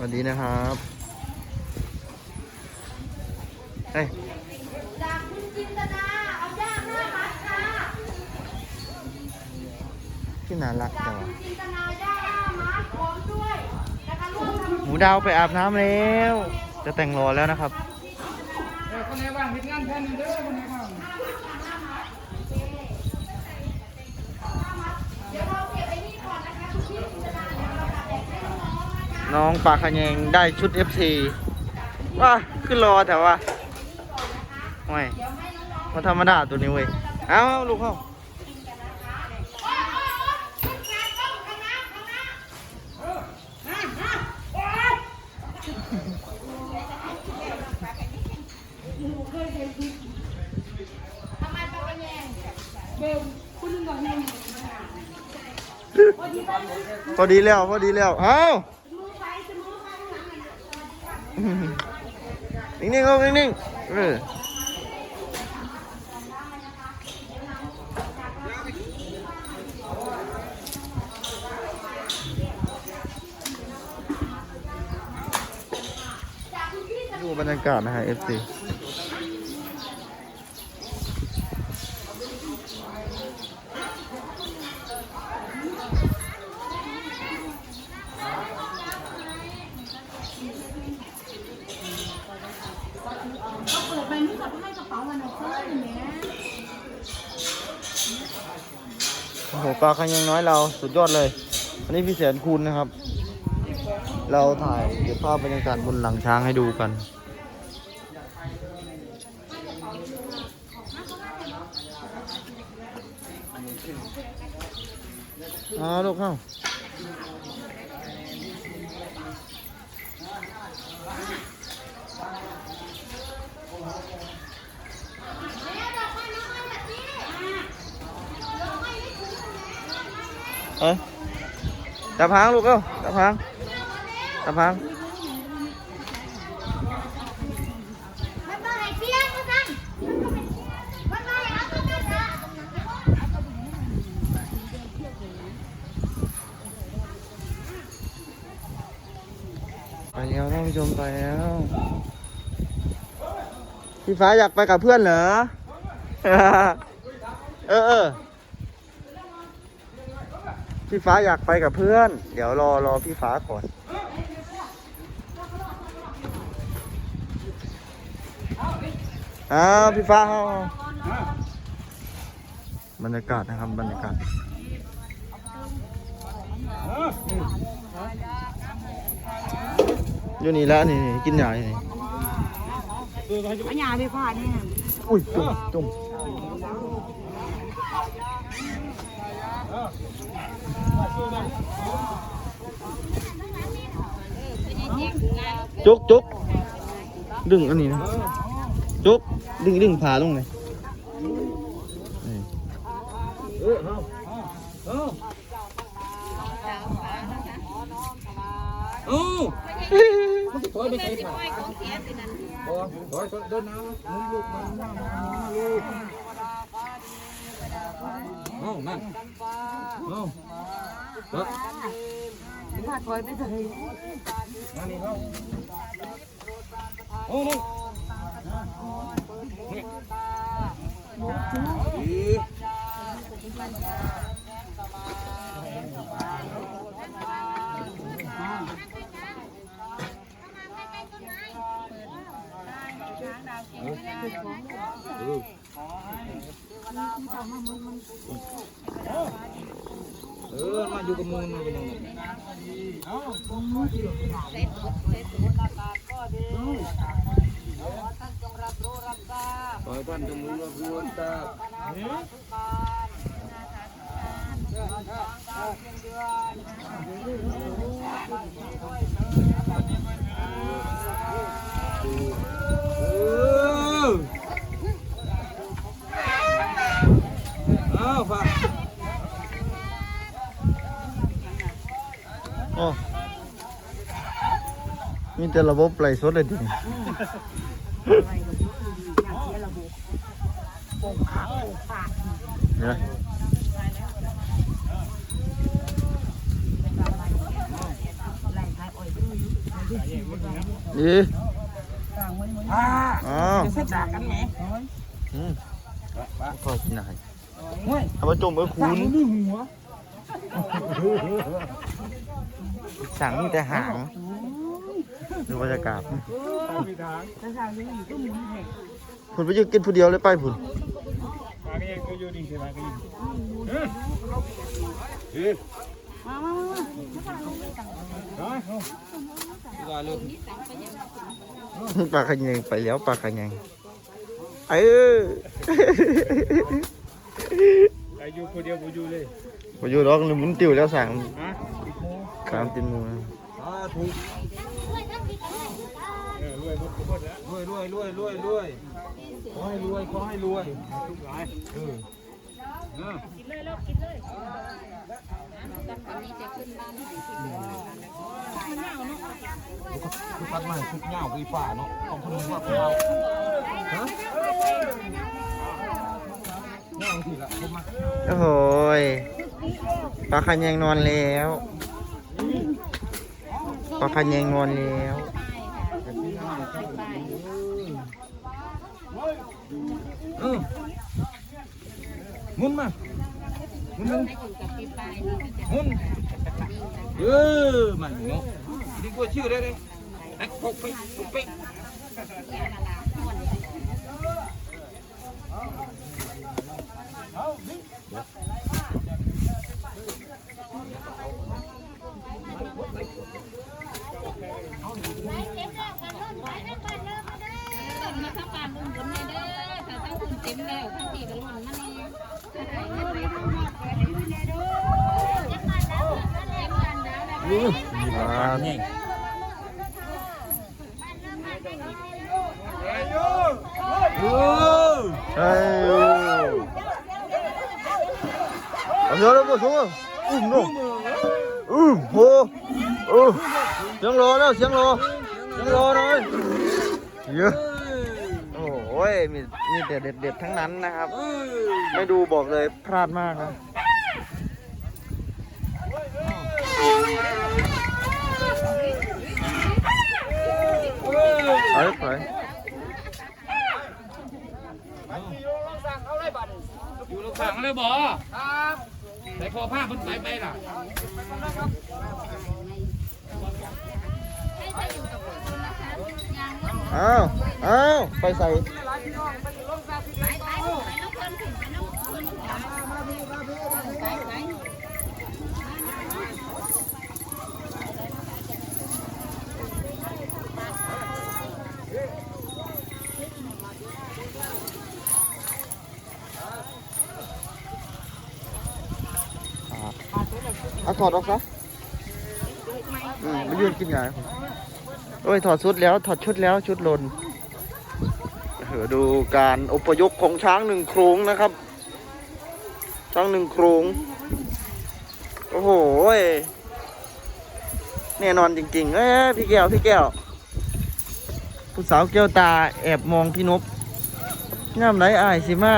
วัสดีนะครับเฮ้ยจากคุณจินตนาเอาย่างหน้ามัดค่ะที่น่ารักจาจังคุณจินตนาย่างหน้ามัดพร้อมด้วยนะคะร่วมทำหมูดาวไปอาบน้ำแล้ว จะแต่งรอแล้วนะครับ เออคนไหนว่างเฮ็ดงานแทนหนึงเด้อ น้องปลาขยงได้ชุด FC ว่าขึ้นรอแต่ว่าไม่มาธรรมดาตัวนี้เว้ย เอาลูกเข้าพอดีแล้ว พอดีแล้ว เอา นิ่งๆเอานิ่งๆเออดูบรรยากาศนะฮะ FC เปิดไปไม่กับให้กระเป๋ามันเอาเข้าอย่างเงี้ยโอ้โหปลาคันยังน้อยเราสุดยอดเลย อันนี้พี่แสนคูณนะครับ เราถ่ายเก็บภาพบรรยากาศบนหลังช้างให้ดูกันอ่าลูกเข้า เอ้ยตาพังลูกเอ้าตาพังตางมันมาให้เพี้ยนก็สั่งไปแล้วท่านผู้ชมไปแล้วพี่ฟ้าอยากไปกับเพื่อนเหรอ เออเออ พี่ฟ้าอยากไปกับเพื่อน เดี๋ยวรอรอพี่ฟ้าก่อนอ้าวพี่ฟ้าเอาเอาบรรยากาศนะครับบรรยากาศอยู่นี่แล้วนี่นี่กินยาอยู่นี่อันยาพี่พ่อนี่อุ้ยจุ่มจุ่ม จุกจุกดึงอันนี้นะจุกดึงดึงผาลงเลยนี่เออเอาเอาเอามันจะถอยไปใส่ขาบ่ถอยเดินน้ำมุนลูกมันมาลูก เอานั่นเอาเด้อพ่อถอยไปเถอะมานี่เอาโอ้ มาอยู่กับมูลมาเป็นยังไงขอให้ท่านจงรู้รับรู้ตาเออเอาฝาก โอ้ มีแต่ระบบไหลฟ์สดเลยทีนี้เนี่ยดีอ่าอ้าวจะเซ็ตด่ากันไหมอืมพอกินอาหารเฮ้ยเอามาจมเอ้คูสั่งณนี่หัวสั่งมีแต่หาง ดูบรรยากาศผุนไปยืนกินผู้เดียวเลยไปผุนรอเลยปลาขยังไปแล้วปลาขยังเอออายุคนเดียวผมอยู่เลยไปอยู่ดอกนี่หมุนติวแล้วสั่งฮะสามตินหมูนะ อ่าถูกรวยดทุกคนแล้วรวยรวยรวยรวยรวยขอให้รวยขอให้รวยทุกหลายเอออ่าคือพัดมาชุดเงาวีฟ้าเนาะของคนนึงว่าเงาฮะเงาทีละโอ้โหยปลาขยังนอนแล้ว ปลาขยังนอนแล้วเออมุนมามุนมุนมุนเออมันเนาะดีกว่าชื่อได้เลยไอ้พกไปพกไปมาทั้งบ้านลุงบนเลยเด้อถ้าทั้งคุณเต็มแล้วทั้งตีกันลุ่นมานี่ถ้าไหนเงินไหลเข้ามาขอให้ดูแลเด้อเต็มบ้านแล้วเต็มบ้านแล้วนะ อืมปลา นี่เอ้ยเอาเยอะแล้วปะทุ่งอุ้มนู่นอุ้มโหเออเสียงรอแล้วเสียงรอเสียงรอหน่อยเยอะโอ้ยมีมีแต่เด็ดๆทั้งนั้นนะครับเออไม่ดูบอกเลยพลาดมากนะไปไปอยู่ลูกสั่งเลยบ่ครับใส่คอผ้ามันไปไปล่ะ อ้าวอ้าวไปใส่เอาถอดออกซะอืมไม่ยืนกินไง โอ้ยถอดชุดแล้วถอดชุดแล้วชุดลนเออดูการอพยพของช้างหนึ่งโครงนะครับ ช้างหนึ่งโครงโอ้โหแน่นอนจริงๆเอ้ยพี่แก้วพี่แก้วผู้สาวแก้วตาแอบมองพี่นบงามไรอายสิมา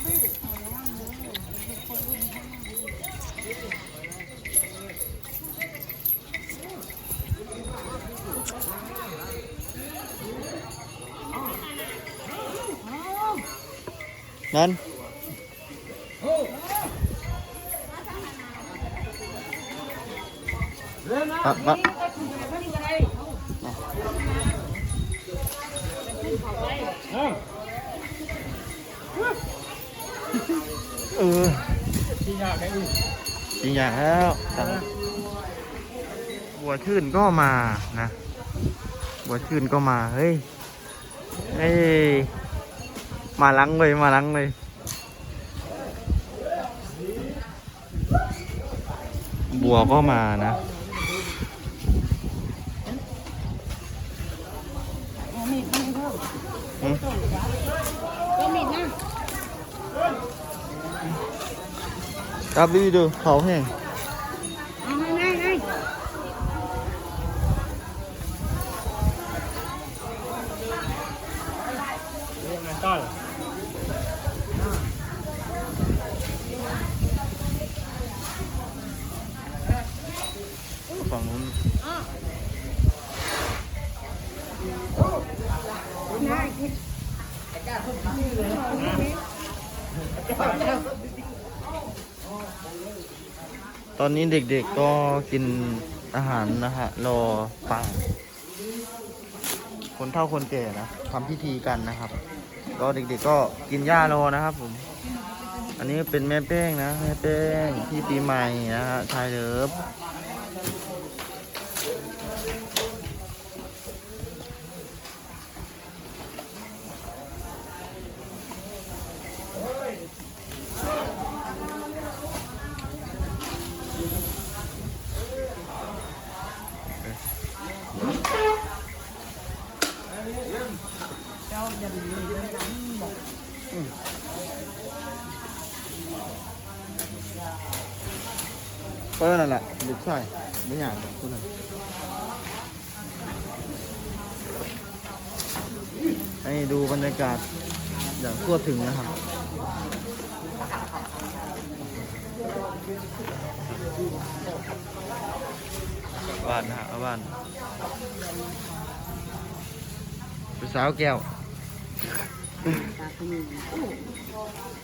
นั่นมามา เออที่ยากได้อุ้ยจริงอย่างแล้วแต่บัวชื่นก็มานะ บัวชื่นก็มา เฮ้ย เฮ้ย มาลังเลย มาลังเลย บัวก็มานะก็มีนะ ครับรีวิวดูเขาแห้ง เอาให้ให้ให้ ตอนนี้เด็กๆก็กินอาหารนะฮะรอฟัง คนเฒ่าคนแก่นะทำพิธีกันนะครับก็เด็กๆก็กินหญ้ารอนะครับผม อันนี้เป็นแม่แป้งนะแม่แป้งพี่ปีใหม่นะฮะชายเลิฟ ก็นั่นแหละด็กชายไม่อยากคุณน่ะให้ดูบรรยากาศอย่างทั่วถึงนะครับบ้านนะฮะบ้านเป็นสาวแก้ว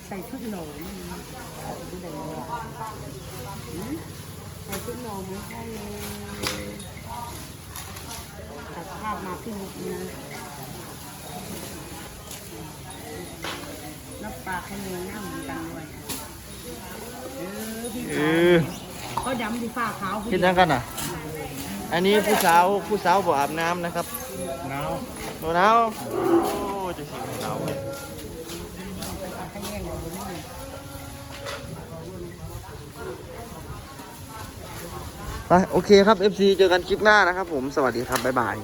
ใส่ชุดหนอนดูด้เลย ใส่ชุดหนอนไม่ใช่เลยตัดภาพมาที่มุกนะนับปลาขยงน้ำเหมือนกันด้วยเออพี่เอสาวอก็ย้ำที่ฝ้าขาวคิดยังกันอะ อันนี้ผู้สาวผู้สาวบ่อาบน้ำนะครับหนาวโดนเอาโอ้จะสิหนาวเว้ย ปลาขยงอยู่นี่ ไปโอเคครับ FC เจอกันคลิปหน้านะครับผมสวัสดีครับ บ๊ายบาย